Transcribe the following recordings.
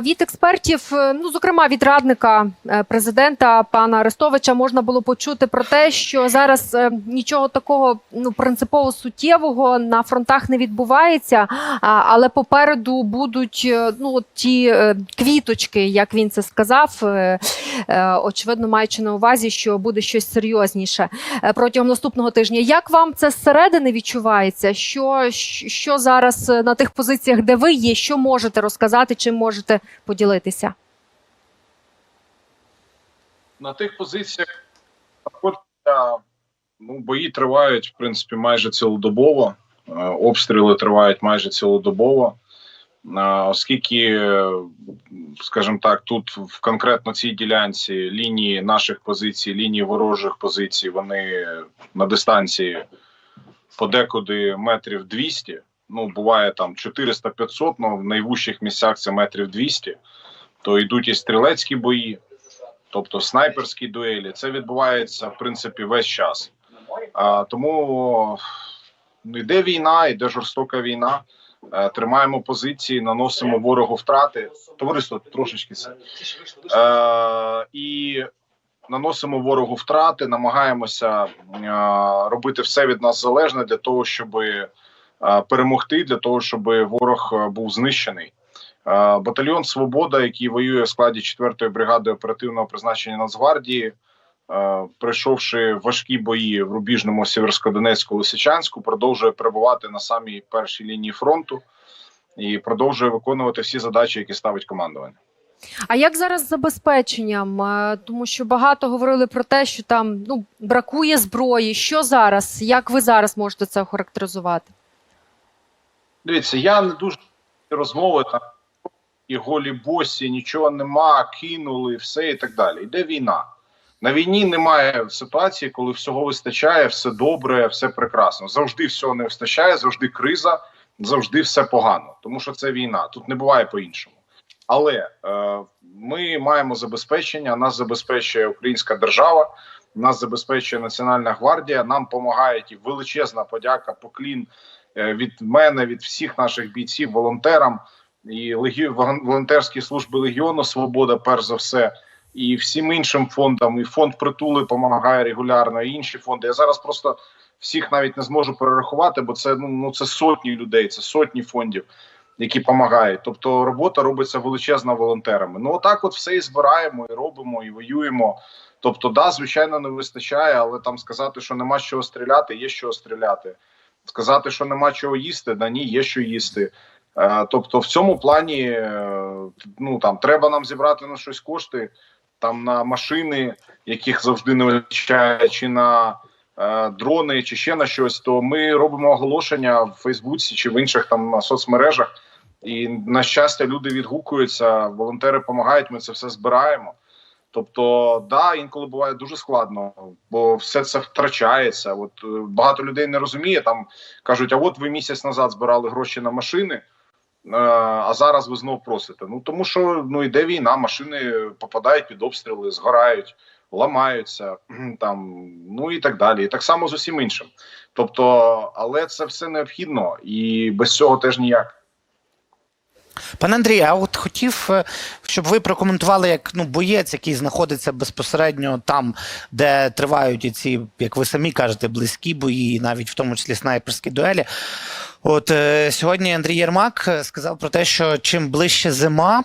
Від експертів, е, ну зокрема від радника е, президента пана Арестовича, можна було почути про те, що зараз е, нічого такого ну принципово суттєвого на фронтах не відбувається, але попереду будуть ну ті квіточки, як він це сказав. Очевидно, маючи на увазі, що буде щось серйозніше протягом наступного тижня. Як вам це зсередини відчувається? Що, що зараз на тих позиціях, де ви є, що можете розказати, чим можете поділитися? на тих позиціях ну, бої тривають, в принципі, майже цілодобово. Е, Обстріли тривають майже цілодобово. Е, Оскільки, скажімо так, тут в конкретно цій ділянці лінії наших позицій, лінії ворожих позицій, вони на дистанції подекуди метрів 200. Ну, буває там 400-500, але в найвужчих місцях це метрів 200. То йдуть і стрілецькі бої, тобто снайперські дуелі. Це відбувається в принципі весь час. А, тому ну, йде війна, йде жорстока війна. Е, Тримаємо позиції, наносимо ворогу втрати. Товариство трошечки це. Е, і наносимо ворогу втрати, намагаємося е, робити все від нас залежне для того, щоб е, перемогти, для того, щоб ворог е, був знищений. Е, Батальйон Свобода, який воює в складі 4-ї бригади оперативного призначення Нацгвардії, е, пройшовши важкі бої в рубіжному Сєверсько-Донецьку Лисичанську, продовжує перебувати на самій першій лінії фронту і продовжує виконувати всі задачі, які ставить командування. А як зараз з забезпеченням? Е, Тому що багато говорили про те, що там ну бракує зброї. Що зараз? Як ви зараз можете це охарактеризувати? Дивіться, я не дуже розмови там і голі босі, нічого нема, кинули, все і так далі. Йде війна. На війні немає ситуації, коли всього вистачає, все добре, все прекрасно. Завжди всього не вистачає, завжди криза, завжди все погано, тому що це війна. Тут не буває по-іншому. Але е, ми маємо забезпечення, нас забезпечує українська держава, нас забезпечує Національна гвардія. Нам допомагають і величезна подяка, поклін від мене, від всіх наших бійців, волонтерам і легі... волонтерські служби Легіону Свобода, перш за все, і всім іншим фондам. І фонд притули допомагає регулярно, і інші фонди. Я зараз просто всіх навіть не зможу перерахувати, бо це ну, ну це сотні людей, це сотні фондів. Які допомагають, тобто робота робиться величезна волонтерами. Ну отак, от все і збираємо, і робимо, і воюємо. Тобто, да, звичайно, не вистачає, але там сказати, що нема з чого стріляти, є з чого стріляти. Сказати, що нема чого їсти, да ні, є що їсти. Е, тобто, в цьому плані е, ну там треба нам зібрати на щось кошти, там на машини, яких завжди не вистачає, чи на е, дрони, чи ще на щось. То ми робимо оголошення в Фейсбуці чи в інших там на соцмережах. І на щастя, люди відгукуються, волонтери допомагають. Ми це все збираємо. Тобто, да, інколи буває дуже складно, бо все це втрачається. От е, багато людей не розуміє. Там кажуть: а от ви місяць назад збирали гроші на машини, е, а зараз ви знов просите. Ну тому що ну йде війна, машини попадають під обстріли, згорають, ламаються там, ну і так далі. І так само з усім іншим. Тобто, але це все необхідно, і без цього теж ніяк. Пане Андрій, а от хотів, е, щоб ви прокоментували як ну боєць, який знаходиться безпосередньо там, де тривають ці, як ви самі кажете, близькі бої, навіть в тому числі снайперські дуелі. От е, сьогодні Андрій Єрмак е, сказав про те, що чим ближче зима.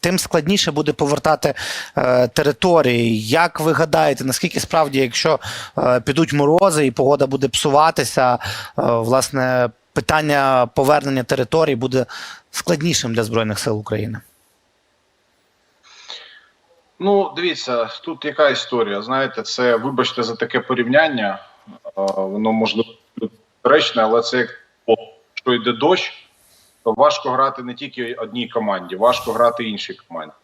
Тим складніше буде повертати е, території. Як ви гадаєте, наскільки справді, якщо е, підуть морози і погода буде псуватися, е, власне, питання повернення територій буде складнішим для Збройних сил України? Ну, дивіться, тут яка історія. Знаєте, це вибачте за таке порівняння. Воно можливо доречне, але це як що йде дощ, то важко грати не тільки одній команді, важко грати іншій команді.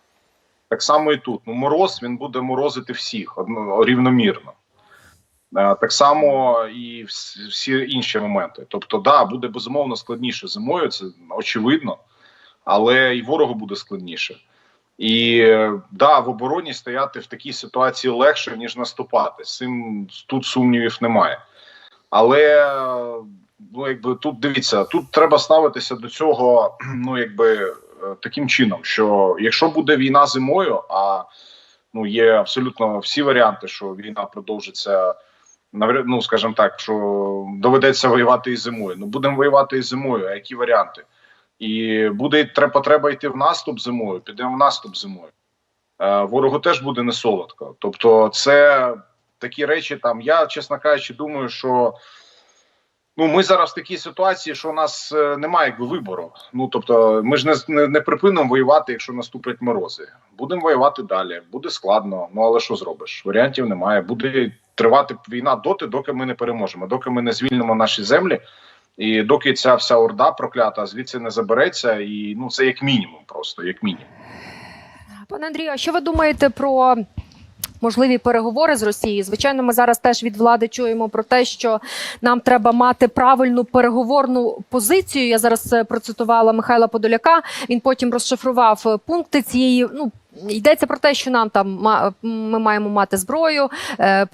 Так само і тут. Ну, мороз він буде морозити всіх рівномірно. Е, Так само і всі інші моменти. Тобто, да, буде безумовно складніше зимою, це очевидно, але і ворогу буде складніше. І да, в обороні стояти в такій ситуації легше, ніж наступати. Цим тут сумнівів немає. Але ну, якби тут дивіться, тут треба ставитися до цього, ну якби е, таким чином, що якщо буде війна зимою, а ну є абсолютно всі варіанти, що війна продовжиться. Ну, скажімо так, що доведеться воювати і зимою. Ну будемо воювати і зимою. А які варіанти? І буде потреба йти в наступ зимою, підемо в наступ зимою. Е, ворогу теж буде не солодко. Тобто, це такі речі. Там я, чесно кажучи, думаю, що ну ми зараз в такій ситуації, що у нас е, немає вибору. Ну тобто, ми ж не, не припинимо воювати, якщо наступлять морози. Будемо воювати далі. Буде складно. Ну але що зробиш? Варіантів немає. Буде тривати війна доти, доки ми не переможемо, доки ми не звільнимо наші землі. І доки ця вся орда проклята звідси не забереться, і ну це як мінімум, просто як мінімум. Пане Андрію, а що ви думаєте про можливі переговори з Росією? Звичайно, ми зараз теж від влади чуємо про те, що нам треба мати правильну переговорну позицію. Я зараз е, процитувала Михайла Подоляка. Він потім розшифрував е, пункти цієї. Ну йдеться про те, що нам там ми маємо мати зброю, е,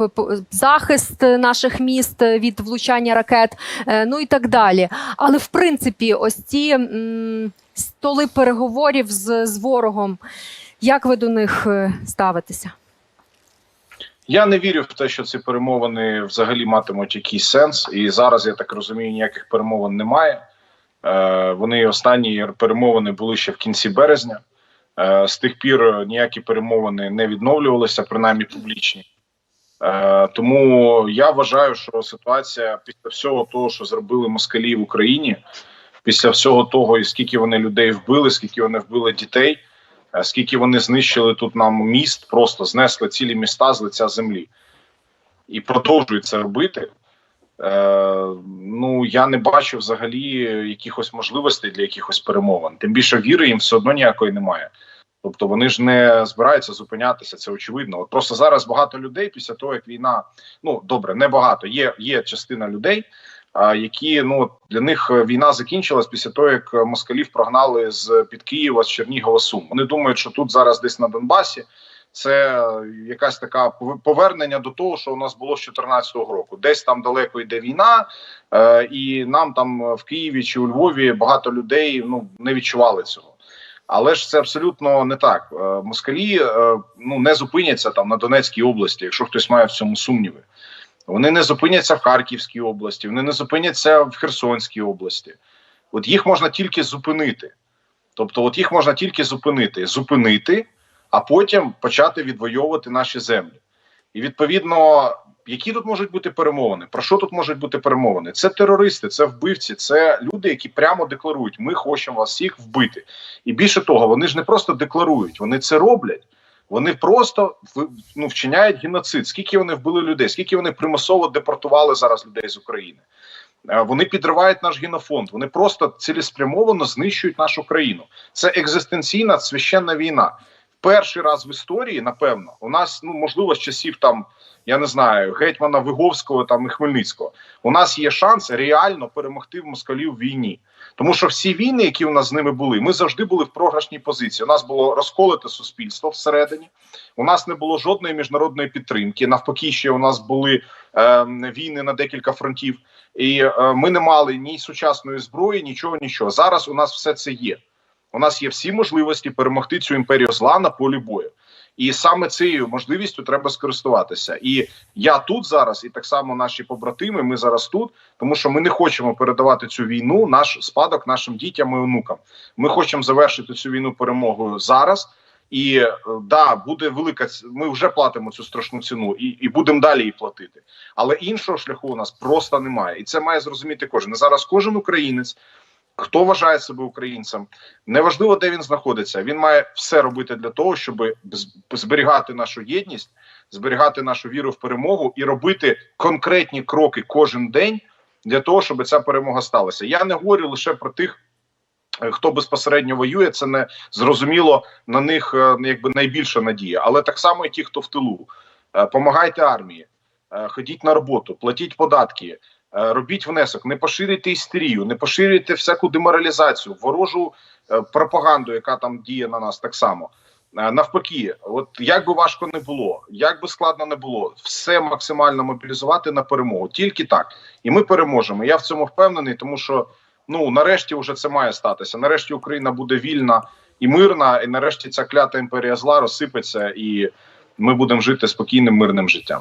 захист наших міст від влучання ракет, ну і так далі. Але в принципі, ось ці столи переговорів з, з ворогом. Як ви до них ставитеся? Я не вірю в те, що ці перемовини взагалі матимуть якийсь сенс. І зараз я так розумію, ніяких перемовин немає. Е, вони останні перемовини були ще в кінці березня. Е, з тих пір ніякі перемовини не відновлювалися, принаймні публічні. Е, тому я вважаю, що ситуація після всього того, що зробили москалі в Україні, після всього того, і скільки вони людей вбили, скільки вони вбили дітей, скільки вони знищили тут нам міст, просто знесли цілі міста з лиця землі і продовжують це робити. Е, ну я не бачу взагалі якихось можливостей для якихось перемовин. Тим більше віри їм все одно ніякої немає. Тобто вони ж не збираються зупинятися, це очевидно. От просто зараз багато людей після того, як війна, ну добре, не багато. Є, є частина людей, які ну для них е, війна закінчилась після того, як е, москалів прогнали з під Києва з Чернігова Сум. Вони думають, що тут зараз десь на Донбасі це е, якась така пов- повернення до того, що у нас було з 2014 року. Десь там далеко йде війна, е, і нам там е, в Києві чи у Львові багато людей ну не відчували цього. Але ж це абсолютно не так. Е, Москалі е, ну не зупиняться там на Донецькій області, якщо хтось має в цьому сумніви. Вони не зупиняться в Харківській області, вони не зупиняться в Херсонській області. От їх можна тільки зупинити. Тобто, от їх можна тільки зупинити, зупинити, а потім почати відвоювати наші землі. І відповідно, які тут можуть бути перемовини? Про що тут можуть бути перемовини? Це терористи, це вбивці, це люди, які прямо декларують: ми хочемо вас всіх вбити. І більше того, вони ж не просто декларують, вони це роблять. Вони просто ну, вчиняють геноцид. Скільки вони вбили людей, скільки вони примусово депортували зараз людей з України. Е, Вони підривають наш генофонд. Вони просто цілеспрямовано знищують нашу країну. Це екзистенційна священна війна. Перший раз в історії, напевно, у нас ну можливо з часів там, я не знаю, гетьмана Виговського там і Хмельницького. У нас є шанс реально перемогти в москалів в війні. Тому що всі війни, які у нас з ними були, ми завжди були в програшній позиції. У нас було розколите суспільство всередині. У нас не було жодної міжнародної підтримки. Навпаки, ще у нас були е, війни на декілька фронтів, і е, ми не мали ні сучасної зброї, нічого, нічого. Зараз у нас все це є. У нас є всі можливості перемогти цю імперію зла на полі бою. І саме цією можливістю треба скористуватися. І я тут зараз, і так само наші побратими. Ми зараз тут, тому що ми не хочемо передавати цю війну, наш спадок нашим дітям і онукам. Ми хочемо завершити цю війну перемогою зараз. І е, да, буде велика Ми вже платимо цю страшну ціну, і, і будемо далі її платити. Але іншого шляху у нас просто немає, і це має зрозуміти кожен. Зараз кожен українець, хто вважає себе українцем, неважливо, де він знаходиться. Він має все робити для того, щоб зберігати нашу єдність, зберігати нашу віру в перемогу і робити конкретні кроки кожен день для того, щоб ця перемога сталася. Я не говорю лише про тих. е, Хто безпосередньо воює, це не зрозуміло на них е, якби найбільша надія, але так само і ті, хто в тилу. Е, Помагайте армії, ходіть на роботу, платіть податки, робіть внесок, не поширюйте істерію, не поширюйте всяку деморалізацію, ворожу е, пропаганду, яка там діє на нас так само. Е, Навпаки, от як би важко не було, як би складно не було, все максимально мобілізувати на перемогу. Тільки так, і ми переможемо. Я в цьому впевнений, тому що Ну нарешті вже це має статися. Нарешті Україна буде вільна і мирна, і нарешті ця клята імперія зла розсипеться, і ми будемо жити спокійним мирним життям.